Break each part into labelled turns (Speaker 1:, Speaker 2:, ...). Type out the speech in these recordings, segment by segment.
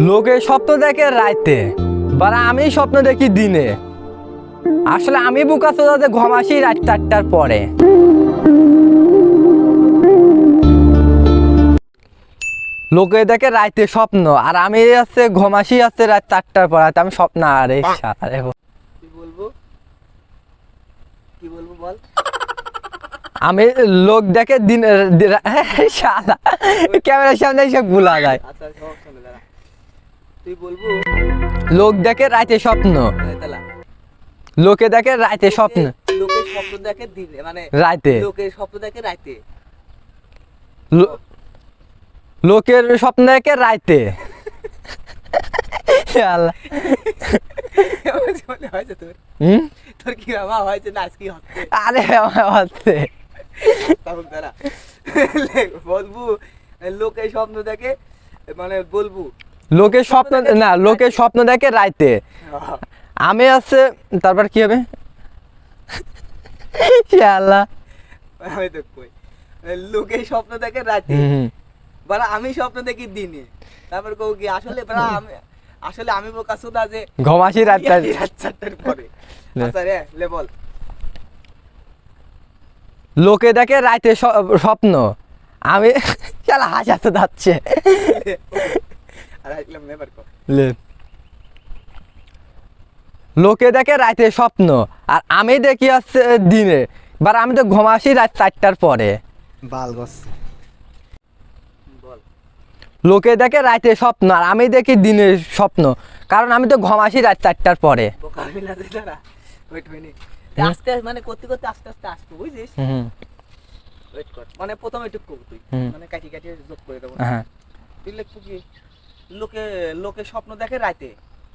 Speaker 1: লোকে স্বপ্ন দেখে রাইতে বা আমি স্বপ্ন দেখি দিনে। আসলে আমি বুকা সোজাতে ঘমাসি রাত চারটার পরে। লোকে দেখে রাইতে স্বপ্ন আর আমি আছে ঘমাসি আছে রাত চারটার পর আমি স্বপ্ন আরে আরে
Speaker 2: কি বলব? কি বলব বল?
Speaker 1: আমি লোক দেখে দিন ক্যামেরার সামনে এসে ভুলা যায়
Speaker 2: তুই বলব?
Speaker 1: লোক দেখে রাইতে স্বপ্ন। লোকে দেখে রাইতে স্বপ্ন।
Speaker 2: লোকের স্বপ্ন দেখে দিনে মানে
Speaker 1: রাইতে।
Speaker 2: লোকের স্বপ্ন দেখে রাইতে।
Speaker 1: লোকের স্বপ্ন দেখে রাইতে। শালা।
Speaker 2: তোর?
Speaker 1: হুম?
Speaker 2: তোর কি বাবা হয়েছে না আজকে
Speaker 1: আরে হচ্ছে।
Speaker 2: বলব লোকের স্বপ্ন দেখে মানে বলব
Speaker 1: লোকের স্বপ্ন না লোকের স্বপ্ন দেখে রাইতে। আমি আছে তারপর কি হবে।
Speaker 2: আমি তো কই লোকের স্বপ্ন দেখে রাতে
Speaker 1: হুম।
Speaker 2: বারা আমি স্বপ্ন দেখি দিনে। তারপর কও কি আসলে বারা আমি আসলে আমি বোকা সুদা যে
Speaker 1: ঘমাসি রাতটা
Speaker 2: রাত চারটার পরে।
Speaker 1: লে।
Speaker 2: আচ্ছা রে লে বল।
Speaker 1: লোকে দেখে রাইতে স্বপ্ন। আমি শালা হাসাতে যাচ্ছে লোকে দেখে রাতে স্বপ্ন আর আমি দেখি আসছে দিনে। বার আমি তো ঘুমাসি রাত চারটার পরে।
Speaker 2: বাল
Speaker 1: লোকে দেখে রাতে স্বপ্ন আর আমি দেখি দিনে স্বপ্ন। কারণ আমি তো ঘুমাসি রাত চারটার পরে।
Speaker 2: আস্তে মানে করতে করতে আস্তে আস্তে আসবে মানে প্রথমে একটু তুই। মানে কাটি কাটি যোগ করে দেবো।
Speaker 1: হ্যাঁ।
Speaker 2: লোকে লোকে স্বপ্ন দেখে রাতে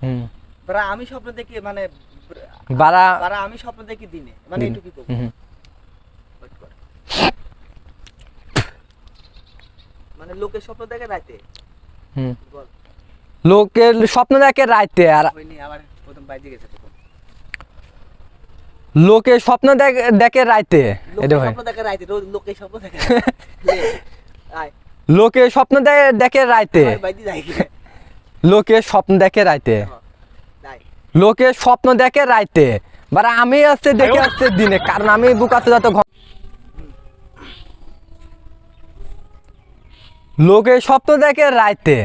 Speaker 1: হুম।
Speaker 2: বারা আমি স্বপ্ন দেখি মানে
Speaker 1: বারা
Speaker 2: বারা আমি স্বপ্ন দেখি দিনে মানে
Speaker 1: দিনে।
Speaker 2: একটু কি করব
Speaker 1: হুম, হুম।
Speaker 2: Wait কর। মানে লোকের স্বপ্ন দেখে রাতে
Speaker 1: হুম। লোকের স্বপ্ন দেখে রাতে আর
Speaker 2: আবার প্রথম বাইরে গেছে
Speaker 1: লোকে স্বপ্ন দেখ- দেখে রাতে এটা হয়
Speaker 2: স্বপ্ন দেখে রোজ লোকের স্বপ্ন দেখে আয়
Speaker 1: লোকে স্বপ্ন দেখে
Speaker 2: রাইতে।
Speaker 1: লোকে স্বপ্ন দেখে
Speaker 2: রাইতে।
Speaker 1: লোকে স্বপ্ন দেখে রাইতে। বারা আমি আসছে দেখে আসছে দিনে কারণ আমি বুকাতে যত লোকে স্বপ্ন দেখে রাইতে।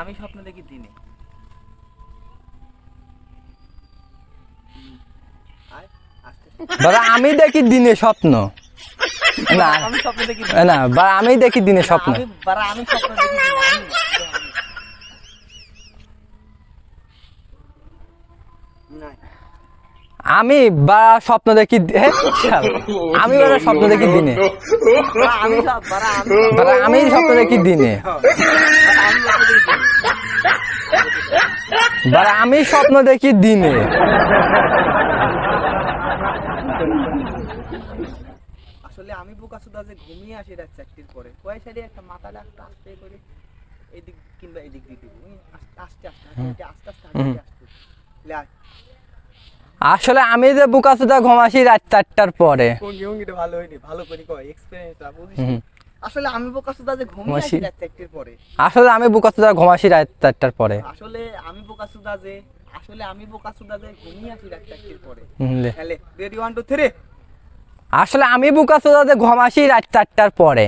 Speaker 2: আমি স্বপ্ন দেখি দিনে। আস্তে।
Speaker 1: আমি দেখি দিনে স্বপ্ন না বারা আমি দেখি দিনে স্বপ্ন
Speaker 2: আমি আমি স্বপ্ন দেখি আমি।
Speaker 1: বারা স্বপ্ন দেখি দিনে
Speaker 2: আমি
Speaker 1: স্বপ্ন দেখি দিনে
Speaker 2: বারা আমি স্বপ্ন দেখি দিনে।
Speaker 1: বারা আমি স্বপ্ন দেখি দিনে
Speaker 2: আসলে আমি বোকা সুদা যে ঘুমিয়ে আসি রাত চারটির পরে। কয় সাইডে একটা মাথা ডাকতে আস্তে করে এদিক কিংবা এদিক দিয়ে দিব। আস্তে আস্তে আস্তে আস্তে আস্তে আস্তে।
Speaker 1: আসলে আমি যে বুকাসুদা ঘুমাসি রাত চারটার পরে।
Speaker 2: ভালো হয়নি? ভালো করে কয় এক্সপেরিয়েন্সটা বুঝিস আসলে আমি বোকা সুদা যে
Speaker 1: ঘুমাসি।
Speaker 2: রাত চারটির পরে।
Speaker 1: আসলে আমি বুকাসুদা ঘুমাসি রাত চারটার পরে।
Speaker 2: আসলে আমি বোকা সুদা যে আসলে আমি বোকা সুদা যে ঘুমিয়ে আসি রাত চারটির পরে। তাহলে রেডি ওয়ান টু থ্রি
Speaker 1: আসলে আমি বুকাসুদা যে ঘুমাসি রাত চারটার পরে।